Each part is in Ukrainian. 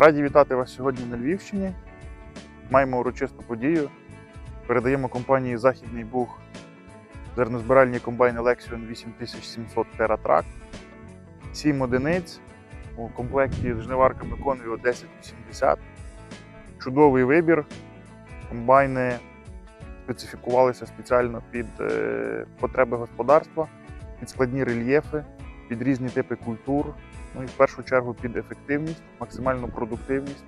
Раді вітати вас сьогодні на Львівщині. Маємо урочисту подію. Передаємо компанії Західний Буг зернозбиральні комбайни Lexion 8700 TerraTrack. 7 одиниць у комплекті з жниварками Convio 1080. Чудовий вибір. Комбайни специфікувалися спеціально під е, потреби господарства, під складні рельєфи, під різні типи культур, ну і в першу чергу під ефективність, максимальну продуктивність.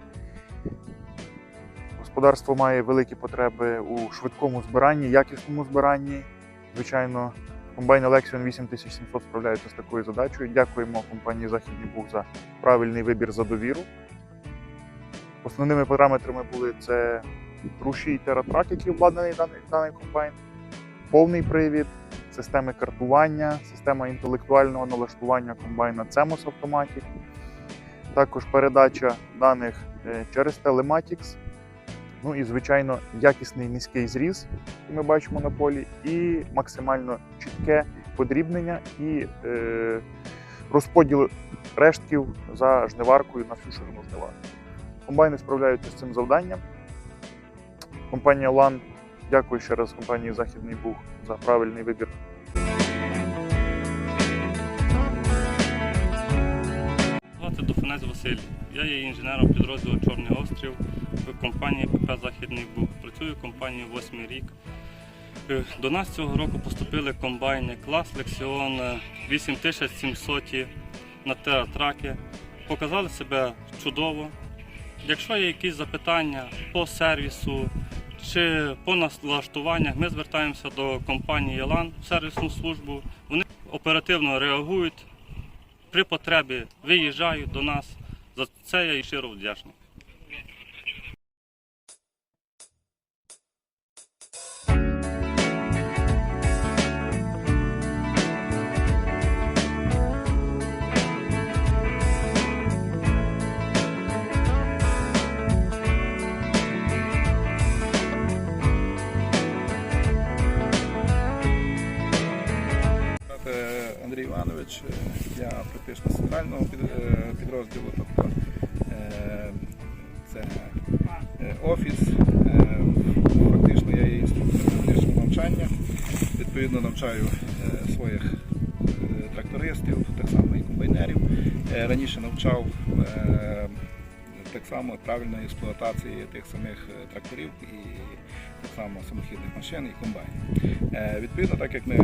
Господарство має великі потреби у швидкому збиранні, якісному збиранні. Звичайно, комбайн Lexion 8700 справляється з такою задачею. Дякуємо компанії Західний Буг за правильний вибір за довіру. Основними параметрами були це рушій TerraTrack, який обладнаний даний, даний комбайн, повний привід, системи картування, система інтелектуального налаштування комбайна CEMOS Automatic, також передача даних е, через Telematics, ну і, звичайно, якісний низький зріз, який ми бачимо на полі, і максимально чітке подрібнення і е, розподіл рештків за жниваркою на всю ширину жниварки. Комбайни справляються з цим завданням. Компанія LAN дякую ще раз компанії Західний Буг за правильний вибір Звати Дофанець Василь. Я є інженером підрозділу Чорний острів в компанії ПП Західний Буг. Працюю в компанії 8 рік. Е, До нас цього року поступили комбайни клас Lexion 8700 на театраки. Показали себе чудово. Якщо є якісь запитання по сервісу чи по налаштуваннях, ми звертаємося до компанії Елан в сервісну службу. Вони оперативно реагують, при потребі виїжджають до нас. За це я і щиро вдячний. Центрального е, підрозділу, тобто е, це е, офіс. Фактично я є інструктором медичного навчання. Відповідно навчаю своїх трактористів, так само і комбайнерів. Раніше навчав так само правильної експлуатації тих самих тракторів і так само самохідних машин і комбайнів. Відповідно, так як ми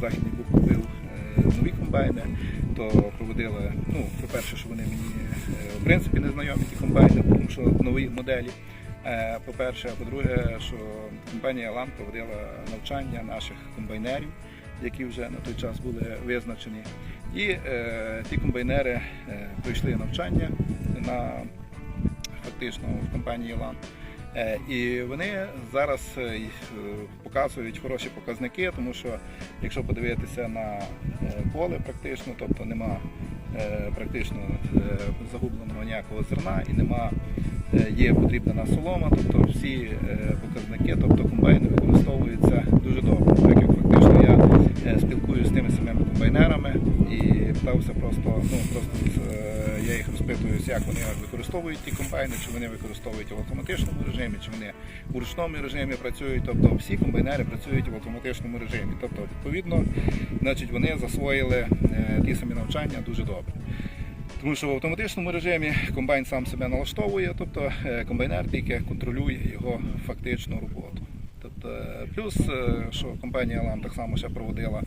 західний е, нові комбайни, то проводили, ну, по-перше, що вони мені е, в принципі не знайомі ті комбайни, тому що нові моделі. Е, По-перше, а по-друге, що компанія Лан проводила навчання наших комбайнерів, які вже на той час були визначені. І е, ті комбайнери е, пройшли навчання на фактично в компанії Лан. Е, І вони зараз е, е, показують хороші показники, тому що якщо подивитися на поле практично, тобто нема практично загубленого ніякого зерна і нема є потрібна солома, тобто всі показники, тобто комбайни використовуються дуже добре. Так як фактично я е, питався просто, ну просто е, я їх розпитуюся, як вони використовують ті комбайни, чи вони використовують в автоматичному режимі, чи вони у ручному режимі працюють. Тобто всі комбайнери працюють в автоматичному режимі. Тобто, відповідно, значить, вони засвоїли е, ті самі навчання дуже добре. Тому що в автоматичному режимі комбайн сам себе налаштовує, тобто е, комбайнер тільки контролює його фактичну роботу. Тобто, плюс, що компанія LAM так само ще проводила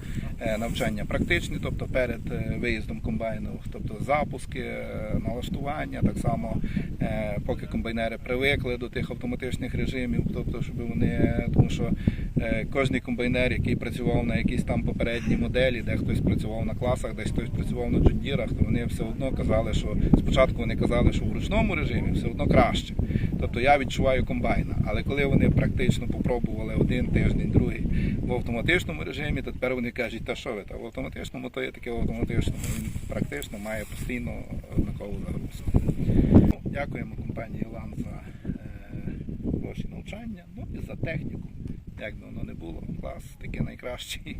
навчання практичні, тобто перед е, виїздом комбайну, тобто запуски, е, налаштування, так само е, поки комбайнери привикли до тих автоматичних режимів, тобто, щоб вони, тому що е, кожний комбайнер, який працював на якійсь там попередній моделі, де хтось працював на класах, десь хтось працював на джундірах, то вони все одно казали, що спочатку вони казали, що в ручному режимі все одно краще. Тобто я відчуваю комбайна. Але коли вони практично попробували один тиждень, другий в автоматичному режимі, то тепер вони кажуть, та та в автоматичному, то є таке в автоматичному. Він практично має постійно однакову загрузку. Ну, Дякуємо компанії LAN за е, навчання, ну і за техніку. Як би воно не було, клас такий найкращий.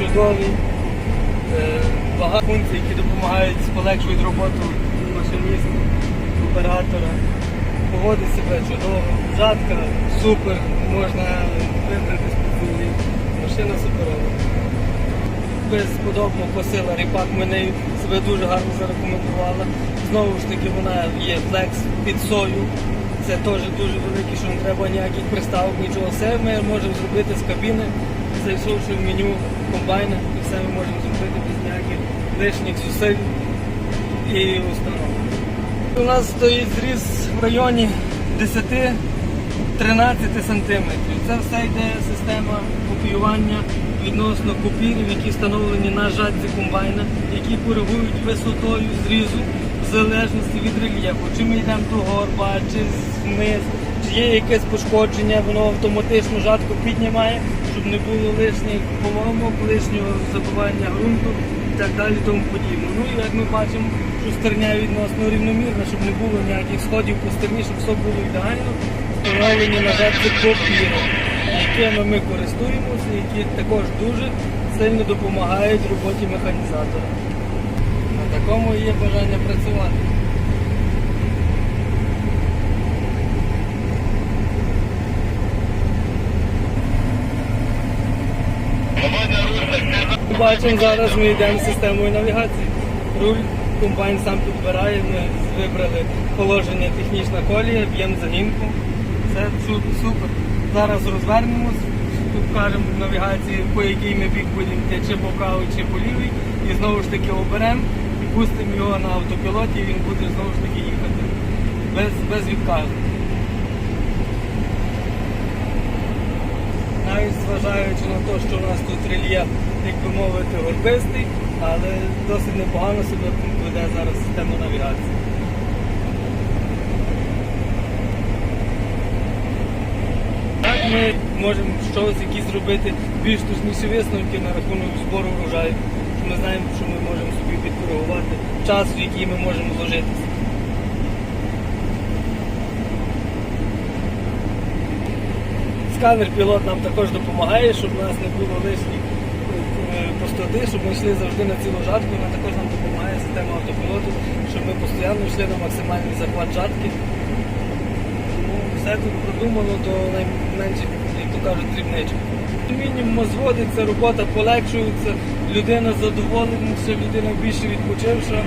Чудовий, е, багато функцій, які допомагають, полегшують роботу машиніста, оператора. Поводить себе чудово, жатка супер, можна вибрати спеціальні. Машина суперова. Безподобно посила ріпак мене себе дуже гарно зарекомендувала. Знову ж таки, вона є флекс під сою. Це теж дуже великий, що не треба ніяких приставок, нічого. Все ми можемо зробити з кабіни, зайшовши в меню комбайна, і все ми можемо зробити без ніяких лишніх зусиль і установ. У нас стоїть зріз в районі 10-13 сантиметрів. Це все йде система копіювання відносно копірів, які встановлені на жатці комбайна, які коригують висотою зрізу в залежності від рельєфу. Чи ми йдемо до горба, чи вниз, є якесь пошкодження, воно автоматично жатку піднімає, щоб не було лишніх поломок, лишнього забивання ґрунту і так далі, тому подібне. Ну і як ми бачимо, що стерня відносно рівномірна, щоб не було ніяких сходів по стерні, щоб все було ідеально, встановлені на жатці копіри, якими ми користуємося, які також дуже сильно допомагають роботі механізатора. На такому є бажання працювати. Бачимо, зараз ми йдемо з системою навігації. Руль комбайн сам підбирає, ми вибрали положення технічна колія, б'ємо загінку. Все супер. Зараз розвернемось, покажемо в навігації, по який ми бік будемо йти, чи по правий, чи по лівий. І знову ж таки оберемо і пустимо його на автопілоті, і він буде знову ж таки їхати без, без відказу. навіть зважаючи на те, що у нас тут рельєф, як би мовити, горбистий, але досить непогано себе веде зараз система навігації. Так ми можемо щось якісь зробити більш точніші висновки на рахунок збору врожаю. Ми знаємо, що ми можемо собі підкоригувати час, в який ми можемо зложитися. Сканер пілот нам також допомагає, щоб у нас не було лишніх е, пустоти, щоб ми йшли завжди на цілу жатку. Вона також нам допомагає система автопілоту, щоб ми постійно йшли на максимальний захват жатки. Тому все тут продумано до найменших, як то кажуть, дрібничок. Мінімум зводиться, робота полегшується, людина задоволена, людина більше відпочивша.